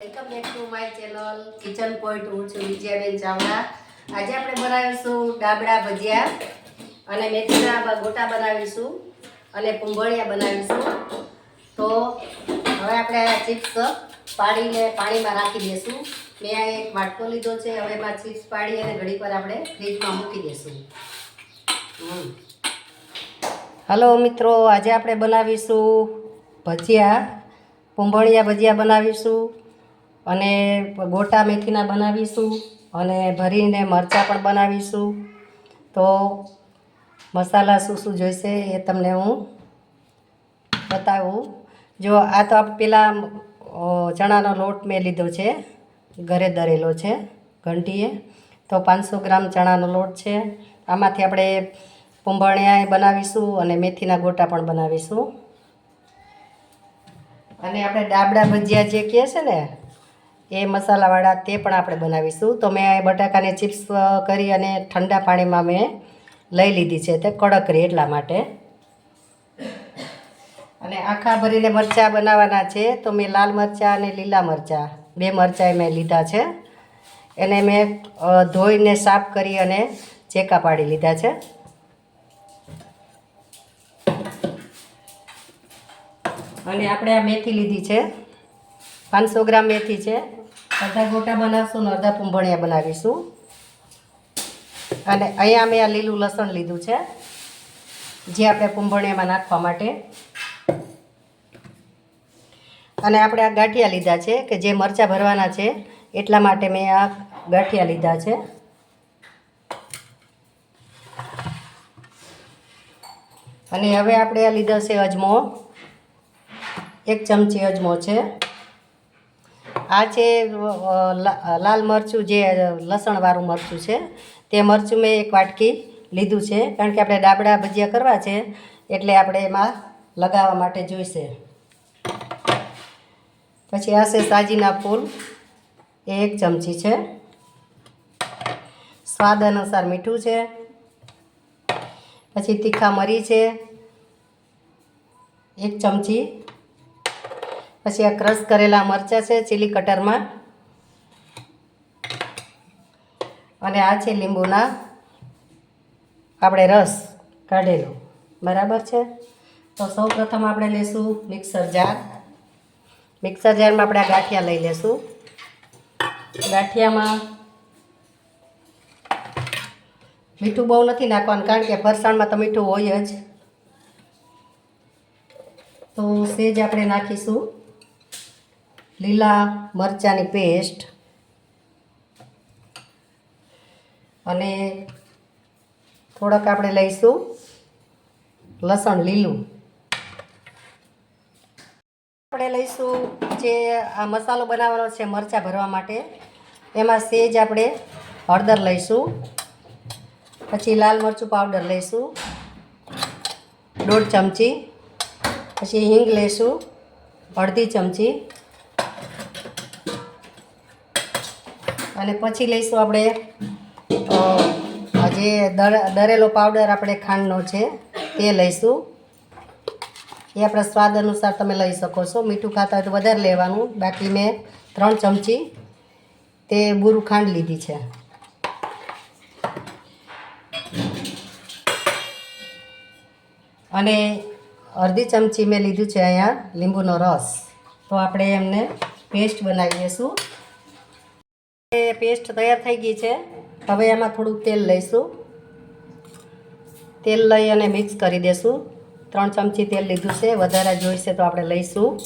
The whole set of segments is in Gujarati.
Welcome back to my channel kitchen point હું છું વિજયાબેન ચાવડા. આજે આપણે બનાવીશું ડાબડા ભજીયા અને મેથીના ગોટા બનાવીશું અને પૂંભળિયા બનાવીશું. તો હવે આપણે ચિપ્સ પાડીને પાણીમાં રાખી દઈશું. મેં આ એક વાટકો લીધો છે, હવે એમાં ચિપ્સ પાડી અને ઘડી પર આપણે ફ્રીજમાં મૂકી દઈશું. હમ. હલો મિત્રો, આજે આપણે બનાવીશું ભજીયા પૂંભળિયા ભજીયા બનાવીશું અને ગોટા મેથીના બનાવીશું અને ભરીને મરચાં પણ બનાવીશું. તો મસાલા શું શું જોઈશે એ તમને હું બતાવું. જો આ તો આપ પેલા ચણાનો લોટ મેં લીધો છે, ઘરે દરેલો છે, ઘંટીએ. તો પાંચસો ગ્રામ ચણાનો લોટ છે. આમાંથી આપણે પૂંભણિયા બનાવીશું અને મેથીના ગોટા પણ બનાવીશું. અને આપણે ડાબડા ભજીયા જે કહે છે ને, એ મસાલાવાળા તે પણ આપણે બનાવીશું. તો મેં બટાકાની ચિપ્સ કરી અને ઠંડા પાણીમાં મેં લઈ લીધી છે તે કડક રહે એટલા માટે. અને આખા ભરીને મરચાં બનાવવાના છે, તો મેં લાલ મરચાં અને લીલા મરચાં, બે મરચાં મેં લીધા છે. એને મેં ધોઈને સાફ કરી અને ચેકા પાડી લીધા છે. અને આપણે આ મેથી લીધી છે. પાંચસો ગ્રામ મેથી છે. અડધા ગોટા બનાવશું ને અડધા પૂંભણિયા બનાવીશું. અને અહીંયા મેં આ લીલું લસણ લીધું છે, જે આપણે પૂંભણિયામાં નાખવા માટે. અને આપણે આ ગાંઠિયા લીધા છે, કે જે મરચાં ભરવાના છે, એટલા માટે મેં આ ગાંઠિયા લીધા છે. અને હવે આપણે આ લીધા છે અજમો. એક ચમચી અજમો છે. આ છે લાલ મરચું જે લસણવાળું મરચું છે, તે મરચું મેં એક વાટકી લીધું છે, કારણ કે આપણે ડાબડા ભજીયા કરવા છે, એટલે આપણે એમાં લગાવવા માટે જોઈશે. પછી આ છે સાજીના ફૂલ, એ એક ચમચી છે. સ્વાદ અનુસાર મીઠું છે. પછી તીખા મરી છે, એક ચમચી પછી આ ક્રશ કરેલા મરચાં છે ચીલી કટરમાં અને આ છે લીંબુના આપણે રસ કાઢેલો. બરાબર છે? તો સૌ પ્રથમ આપણે લઈશું મિક્સર જાર. મિક્સર જારમાં આપણે આ ગાંઠિયા લઈ લેશું. ગાંઠિયામાં મીઠું બહુ નથી નાખવાનું કારણ કે ફરસાણમાં તો મીઠું હોય જ. તો સેજ આપણે નાખીશું. લીલા મરચાંની પેસ્ટ અને થોડાક આપણે લઈશું લસણ લીલું. આપણે લઈશું જે આ મસાલો બનાવવાનો છે મરચાં ભરવા માટે, એમાં સેજ આપણે હળદર લઈશું, પછી લાલ મરચું પાવડર લઈશું, દોઢ ચમચી, પછી હિંગ લઈશું, અડધી ચમચી અને પછી લઈશું આપણે જે દર- દરેલો પાવડર આપણે ખાંડનો છે, તે લઈશું. એ આપણા સ્વાદ અનુસાર તમે લઈ શકો છો. મીઠું ખાતા હોય તો વધારે લેવાનું. બાકી મેં ત્રણ ચમચી તે બુરું ખાંડ લીધી છે. અને અડધી ચમચી મેં લીધું છે અહીંયા લીંબુનો રસ. તો આપણે એમને પેસ્ટ બનાવી દઈશું પેસ્ટ તૈયાર થઈ ગઈ છે. હવે એમાં થોડુંક તેલ લઈશું. તેલ લઈ અને મિક્સ કરી દઈશું ત્રણ ચમચી તેલ લીધું છે. વધારે જોઈશે તો આપણે લઈશું.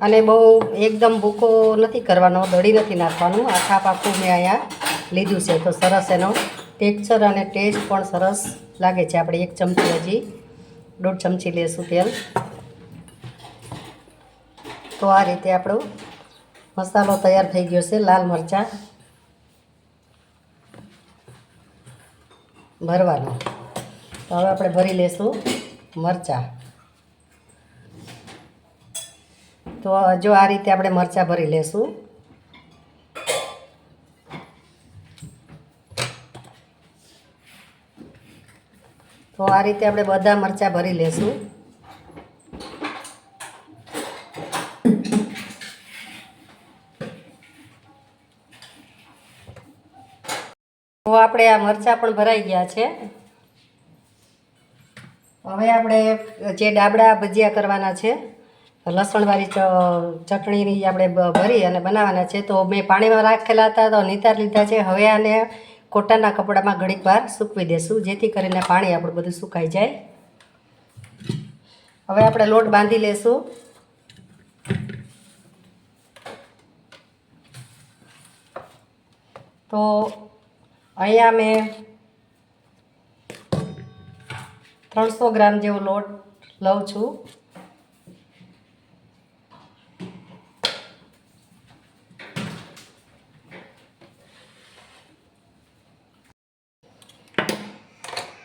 અને બહુ એકદમ ભૂકો નથી કરવાનો, દળી નથી નાખવાનું. આખા પાકું મેં અહીંયા લીધું છે. તો સરસ એનો ટેક્સચર અને ટેસ્ટ પણ સરસ લાગે છે. આપણે એક ચમચી હજી દોઢ ચમચી લેશું તેલ. તો આ રીતે આપણો મસાલો તૈયાર થઈ ગયો છે, લાલ મરચાં ભરવાનો. તો હવે આપણે ભરી લેશું મરચાં. તો જો આ રીતે આપણે મરચાં ભરી લેશું. તો આ રીતે આપણે બધા મરચાં ભરી લેશું. તો આપણે આ મરચાં પણ ભરાઈ ગયા છે. હવે આપણે જે ડાબડા ભજીયા કરવાના છે, લસણવાળી ચટણીની આપણે ભરી અને બનાવવાના છે. તો મેં પાણીમાં રાખેલા હતા તો નિતાર લીધા છે. હવે આને કોટાના કપડામાં ઘડીક વાર સૂકવી દેશું, જેથી કરીને પાણી આપણું બધું સુકાઈ જાય. હવે આપણે લોટ બાંધી લેશું. તો અહીંયા મેં ત્રણસો ગ્રામ જેવો લોટ લઉં છું.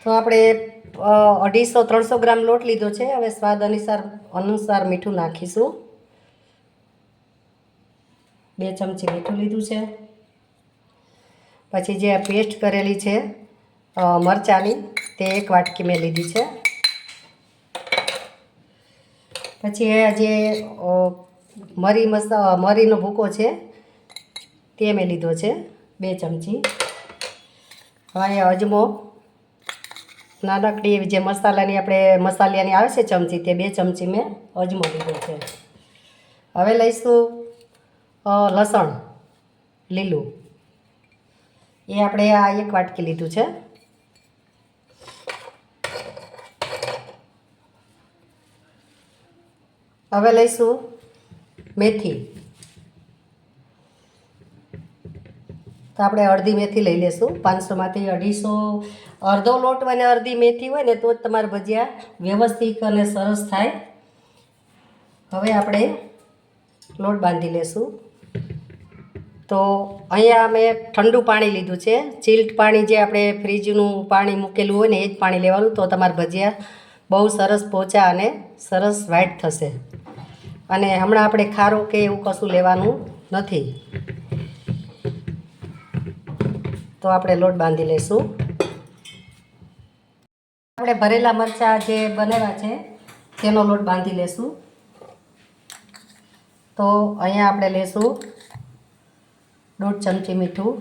તો આપણે અઢીસો ત્રણસો ગ્રામ લોટ લીધો છે. હવે સ્વાદ અનુસાર અનુસાર મીઠું નાખીશું. બે ચમચી મીઠું લીધું છે. પછી જે પેસ્ટ કરેલી છે મરચાંની, તે એક વાટકી મેં લીધી છે. પછી જે મરી મસા મરીનો ભૂકો છે, તે મેં લીધો છે, બે ચમચી. હવે અજમો નાનકડી જે મસાલાની આપણે મસાલિયાની આવે છે ચમચી, તે બે ચમચી મેં અજમો લીધો છે. હવે લઈશું લસણ, લીલું. એ આપણે આ એક વાટકી લીધું છે. હવે લઈશું મેથી. તો આપણે અડધી મેથી લઈ લેશું. પાંચસોમાંથી અઢીસો અડધો લોટ અને અડધી મેથી હોય ને તો જ તમારા ભજીયા વ્યવસ્થિત અને સરસ થાય. હવે આપણે લોટ બાંધી લેશું. તો અહીંયા મેં ઠંડુ પાણી લીધું છે. ચિલ્ટ પાણી જે આપણે ફ્રીજનું પાણી મૂકેલું હોય ને એ જ પાણી લેવાનું. તો તમારા ભજીયા બહુ સરસ પોચા અને સરસ વ્હાઈટ થશે. અને હમણાં આપણે ખારો કે એવું કશું લેવાનું નથી. તો આપણે લોટ બાંધી લઈશું આપણે ભરેલા મરચાં જે બનેલા છે, તેનો લોટ બાંધી લેશું. તો અહીંયા આપણે લેશું દોઢ ચમચી મીઠું,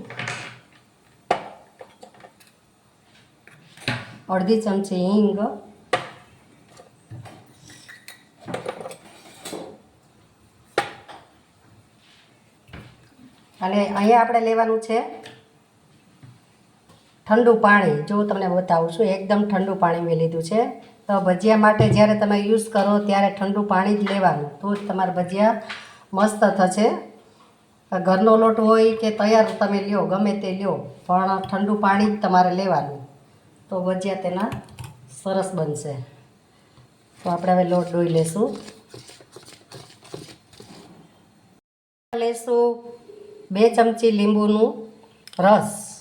અડધી ચમચી હિંગ, અને અહીંયા આપણે લેવાનું છે ઠંડુ પાણી, જો તમને બતાવું છું, એકદમ ઠંડુ પાણી મેં લીધું છે. તો ભજીયા માટે જ્યારે તમે યુઝ કરો ત્યારે ઠંડુ પાણી જ લેવાનું. તો જ તમારા ભજીયા મસ્ત થશે. ઘરનો લોટ હોય કે તૈયાર તમે લ્યો, ગમે તે લ્યો, પણ ઠંડુ પાણી જ તમારે લેવાનું. તો ભજીયા તેના સરસ બનશે. તો આપણે હવે લોટ ડોઈ લેશું. લેશું બે ચમચી લીંબુનું રસ.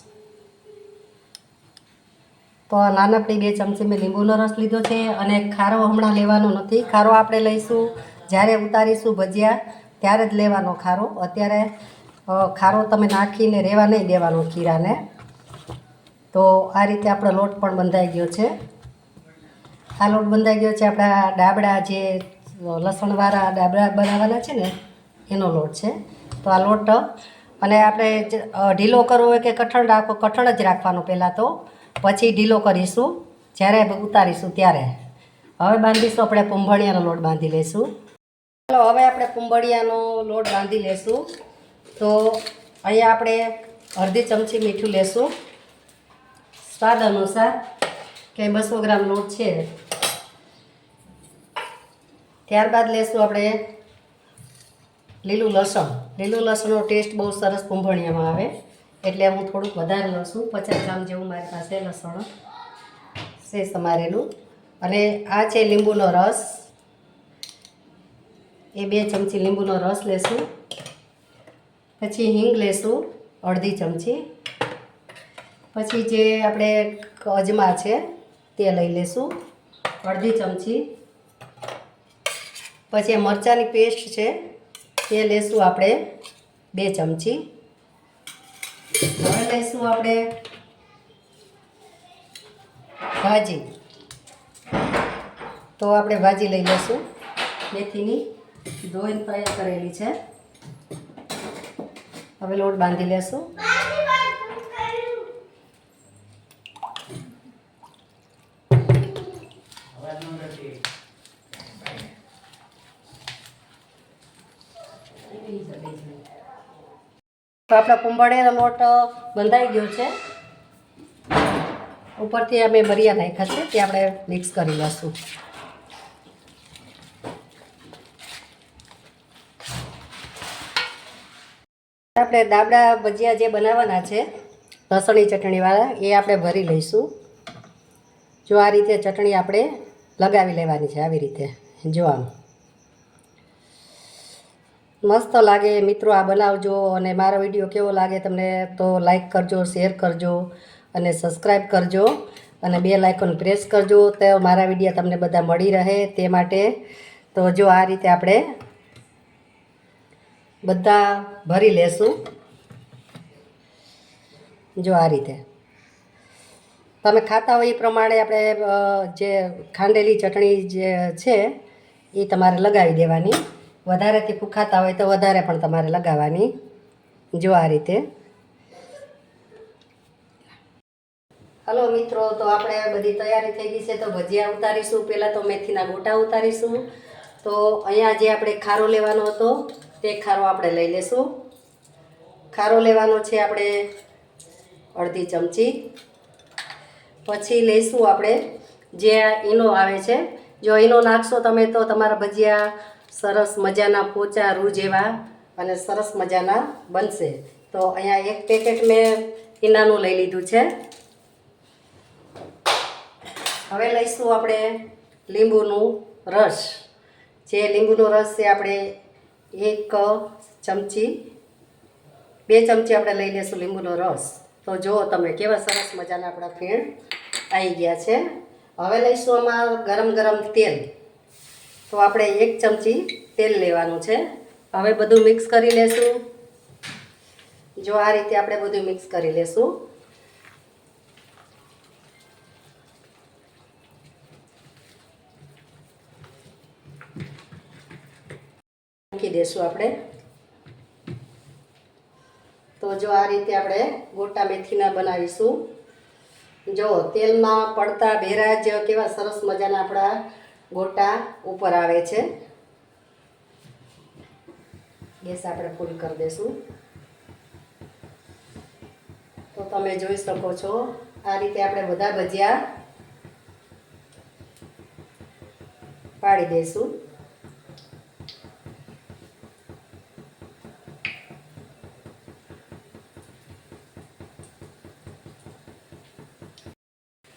તો આ નાનકડી બે ચમચી મેં લીંબુનો રસ લીધો છે અને ખારો હમણાં લેવાનો નથી. ખારો આપણે લઈશું, જ્યારે ઉતારીશું ભજીયા, ત્યારે જ લેવાનો ખારો. અત્યારે ખારો તમે નાખીને રહેવા નહીં દેવાનો ખીરાને. તો આ રીતે આપણો લોટ પણ બંધાઈ ગયો છે. આ લોટ બંધાઈ ગયો છે આપણા ડાબડા જે લસણવાળા ડાબડા બનાવવાના છે ને, એનો લોટ છે. તો આ લોટ, અને આપણે ઢીલો કરવો હોય કે કઠણ રાખો કઠણ જ રાખવાનો પહેલાં તો. પછી ઢીલો કરીશું. જ્યારે ઉતારીશું ત્યારે. હવે બાંધીશું આપણે કુંભળિયાનો લોટ બાંધી લઈશું. ચાલો, હવે આપણે કુંભળિયાનો લોટ બાંધી લેશું તો અહીંયા આપણે અડધી ચમચી મીઠું લેશું. સ્વાદ અનુસાર કે બસો ગ્રામ લોટ છે. ત્યારબાદ લેશું આપણે લીલું લસણ. લીલું લસણનો ટેસ્ટ બહુ સરસ કુંભળિયામાં આવે. એટલે હું થોડુંક વધારે લઉં છું પચાસ ગ્રામ જેવું મારી પાસે લસણ છે સમારેલું. અને આ છે લીંબુનો રસ. એ બે ચમચી લીંબુનો રસ લેશું. પછી હિંગ લેશું, અડધી ચમચી. પછી જે આપણે અજમા છે તે લઈ લેશું, અડધી ચમચી. પછી મરચાંની પેસ્ટ છે તે લેશું આપણે બે ચમચી. કરીશું આપણે? ભાજી. તો આપણે ભાજી લઈ લઈશું. મેથીની ધોઈને તૈયાર કરેલી છે. હવે લોટ બાંધી લેશું. આપણા કુંભાળિયાનો લોટ બંધાઈ ગયો છે. ઉપરથી અમે મરિયા નાખ્યા છે, તે આપણે મિક્સ કરી લઈશું. આપણે દાબડા ભજીયા જે બનાવવાના છે લસણી ચટણીવાળા, એ આપણે ભરી લઈશું. જો આ રીતે ચટણી આપણે લગાવી લેવાની છે, આવી રીતે. જો આમ. મસ્ત લાગે. મિત્રો, આ બનાવજો અને મારો વીડિયો કેવો લાગે તમને તો લાઈક કરજો શેર કરજો અને સબસ્ક્રાઈબ કરજો અને બે લાઇકોન પ્રેસ કરજો તો મારા વીડિયો તમને બધા મળી રહે તે માટે. તો જો આ રીતે આપણે બધા ભરી લેશું. જો આ રીતે. તમે ખાતા હોય એ પ્રમાણે આપણે જે ખાંડેલી ચટણી જે છે એ તમારે લગાવી દેવાની. વધારે તીખું ખાતા હોય તો વધારે પણ તમારે લગાવવાની. જો આ રીતે. હલો મિત્રો, તો આપણે બધી તૈયારી થઈ ગઈ છે, તો ભજીયા ઉતારીશું. પહેલાં તો મેથીના ગોટા ઉતારીશું. તો અહીંયા જે આપણે ખારો લેવાનો હતો, તે ખારો આપણે લઈ લેશું. ખારો લેવાનો છે આપણે અડધી ચમચી. પછી લઈશું આપણે જે ઈનો આવે છે. જો ઈનો નાખશો તમે, તો તમારા ભજીયા સરસ મજાના પોચા રૂ જેવા અને સરસ મજાના બનશે. તો અહીંયા એક પેકેટ મેં ઈનાનું લઈ લીધું છે. હવે લઈશું આપણે લીંબુનું રસ. જે લીંબુનો રસ છે આપણે એક ચમચી, બે ચમચી આપણે લઈ લઈશું લીંબુનો રસ. તો જુઓ તમે કેવા સરસ મજાના આપણા ફીણ આવી ગયા છે. હવે લઈશું આમાં ગરમ ગરમ તેલ. તો આપણે એક ચમચી તેલ લેવાનું છે. હવે બધું મિક્સ કરી લેશું. જો આ રીતે આપણે બધું મિક્સ કરી લેશું. મૂકી દેશું આપણે. તો જો આ રીતે આપણે ગોટા મેથીના બનાવીશું. જો તેલમાં પડતા ભેરા જ કેવા સરસ મજાના આપણા ગોટા ઉપર આવે છે. ગેસ આપણે ફૂલ કરી દઈશું તો તમે જોઈ શકો છો, આ રીતે આપણે બધા ભજીયા પાડી દઈશું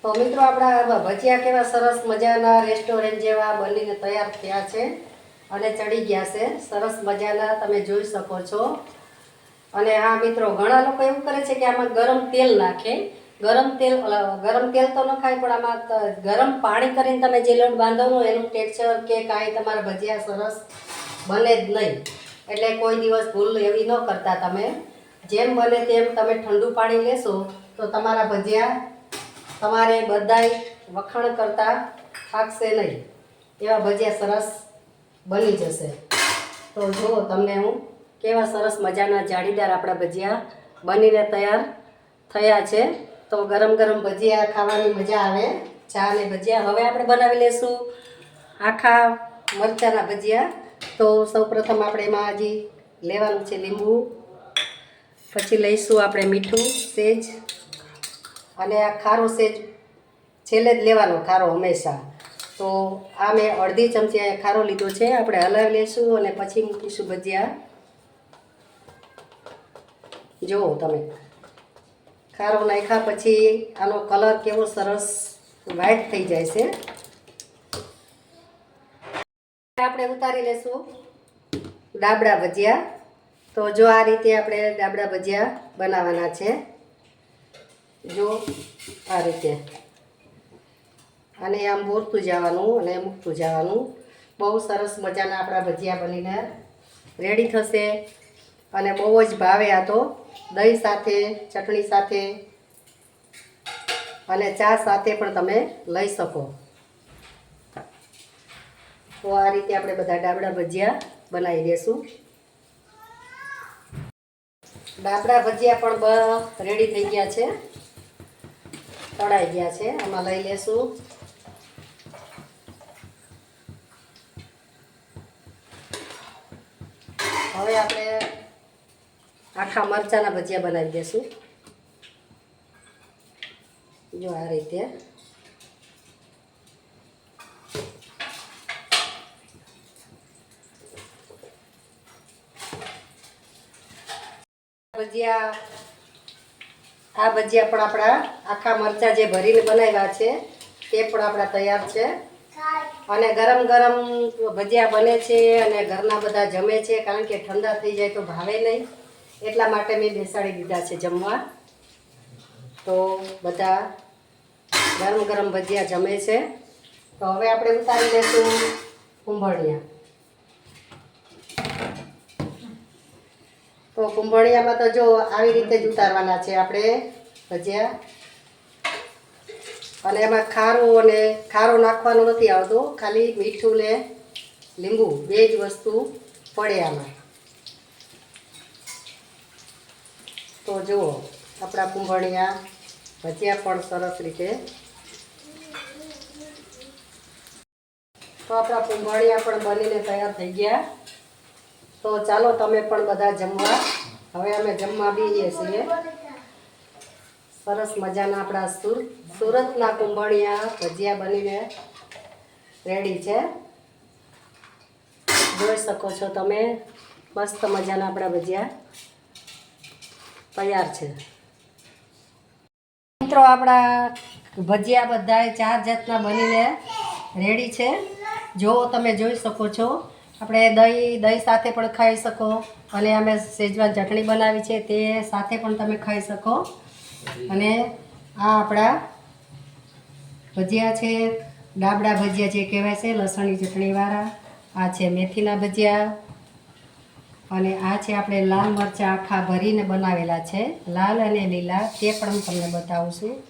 તો મિત્રો આપણા ભજીયા કેવા સરસ મજાના રેસ્ટોરન્ટ જેવા બનીને તૈયાર થયા છે અને ચડી ગયા છે. સરસ મજાના તમે જોઈ શકો છો. અને હા મિત્રો, ઘણા લોકો એવું કરે છે કે આમાં ગરમ તેલ નાખે. ગરમ તેલ ગરમ તેલ તો ન ખાય, પણ આમાં ગરમ પાણી કરીને તમે જે લોટ બાંધો એનું ટેક્સચર કે કાંઈ તમારા ભજીયા સરસ બને જ નહીં. એટલે કોઈ દિવસ ભૂલ એવી ન કરતા તમે. જેમ બને તેમ તમે ઠંડુ પાણી લેશો તો તમારા ભજીયા તમારે બધાય વખાણ કરતા થાકશે નહીં. એવા ભજીયા સરસ બની જશે. તો જુઓ તમને હું કેવા સરસ મજાના જાળીદાર આપણા ભજીયા બનીને તૈયાર થયા છે. તો ગરમ ગરમ ભજીયા ખાવાની મજા આવે. ચા ને ભજીયા હવે આપણે બનાવી લેશું આખા મરચાંના ભજીયા. તો સૌપ્રથમ આપણે એમાં હજી લેવાનું છે લીંબુ. પછી લઈશું આપણે મીઠું, સેજ અને આ ખારો સેજ છેલ્લે જ લેવાનો ખારો હંમેશા. તો આ મેં અડધી ચમચી અહીંયા ખારો લીધો છે, આપણે હલાવી લઈશું અને પછી મૂકીશું ભજીયા. જુઓ તમે ખારો નાખ્યા પછી આનો કલર કેવો સરસ વ્હાઈટ થઈ જાય છે. આપણે ઉતારી લેશું ડાબડા ભજીયા. તો જો આ રીતે આપણે ડાબડા ભજીયા બનાવવાના છે. જો આ રીતે. અને આમ બોરતું જવાનું અને મૂકતું જવાનું. બહુ સરસ મજાના આપણા ભજીયા બનીને રેડી થશે. અને બહુ જ ભાવે આ તો. દહીં સાથે, ચટણી સાથે અને ચા સાથે પણ તમે લઈ શકો. તો આ રીતે આપણે બધા ડાબડા ભજીયા બનાવી દેશું. ડાબડા ભજીયા પણ રેડી થઈ ગયા છે. તળાઈ ગયા છે. આમાં લઈ લેશું. હવે આપણે આખા મરચાના ભજીયા બનાવી દઈશું જો આ રીતે. ભજીયા આ ભજીયા પણ આપણા આખા મરચાં જે ભરીને બનાવ્યા છે તે પણ આપણા તૈયાર છે. અને ગરમ ગરમ ભજીયા બને છે અને ઘરના બધા જમે છે, કારણ કે ઠંડા થઈ જાય તો ભાવે નહીં. એટલા માટે મેં બેસાડી દીધા છે જમવા. તો બધા ગરમ ગરમ ભજીયા જમે છે. તો હવે આપણે ઉતારી લઈશું કુંભળિયા તો કુંભળિયામાં તો જો આવી રીતે જ ઉતારવાના છે આપણે, ભજીયા. અને એમાં ખારું અને ખારો નાખવાનો નથી આવતો, ખાલી મીઠું ને લીંબુ, બે જ વસ્તુ પડે આમાં. તો જુઓ, આપણા કુંભળિયા ભજીયા પણ સરસ રીતે. તો આપણા કુંભળિયા પણ બનીને તૈયાર થઈ ગયા. તો ચાલો તમે પણ બધા જમવા. હવે અમે જમવા બીએ છીએ. સરસ મજાના આપણા સુર, સુરતના કુંભણિયા ભજીયા બનીને રેડી છે. જોઈ શકો છો તમે, મસ્ત મજાના આપણા ભજીયા તૈયાર છે. મિત્રો, આપણા ભજીયા બધાએ ચાર જાતના બનીને રેડી છે. જો તમે જોઈ શકો છો. આપણે દહીં દહીં સાથે પણ ખાઈ શકો. અને અમે શેજવાન ચટણી બનાવી છે, તે સાથે પણ તમે ખાઈ શકો. અને આ આપણા ભજીયા છે, ડાબડા ભજીયા જે કહેવાય છે, લસણની ચટણીવાળા. આ છે મેથીના ભજીયા. અને આ છે આપણે લાલ મરચાં આખા ભરીને બનાવેલા છે. લાલ અને લીલા, તે પણ હું તમને બતાવું છું.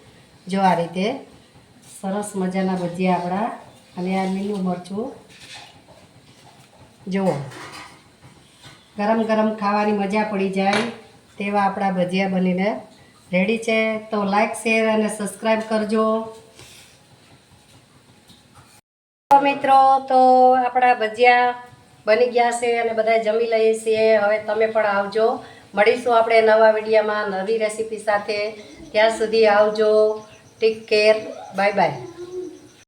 જો આ રીતે સરસ મજાના ભજીયા આપણા. અને આ લીલું મરચું જુઓ. ગરમ ગરમ ખાવાની મજા પડી જાય તેવા આપણા ભજીયા બનીને. રેડી છે? તો લાઈક શેર અને સબસ્ક્રાઈબ કરજો. મિત્રો, તો આપણા ભજીયા બની ગયા છે અને બધા જમી લઈએ છીએ. હવે તમે પણ આવજો. મળીશું આપણે નવા વિડીયામાં નવી રેસીપી સાથે. ત્યાં સુધી આવજો. Take care bye bye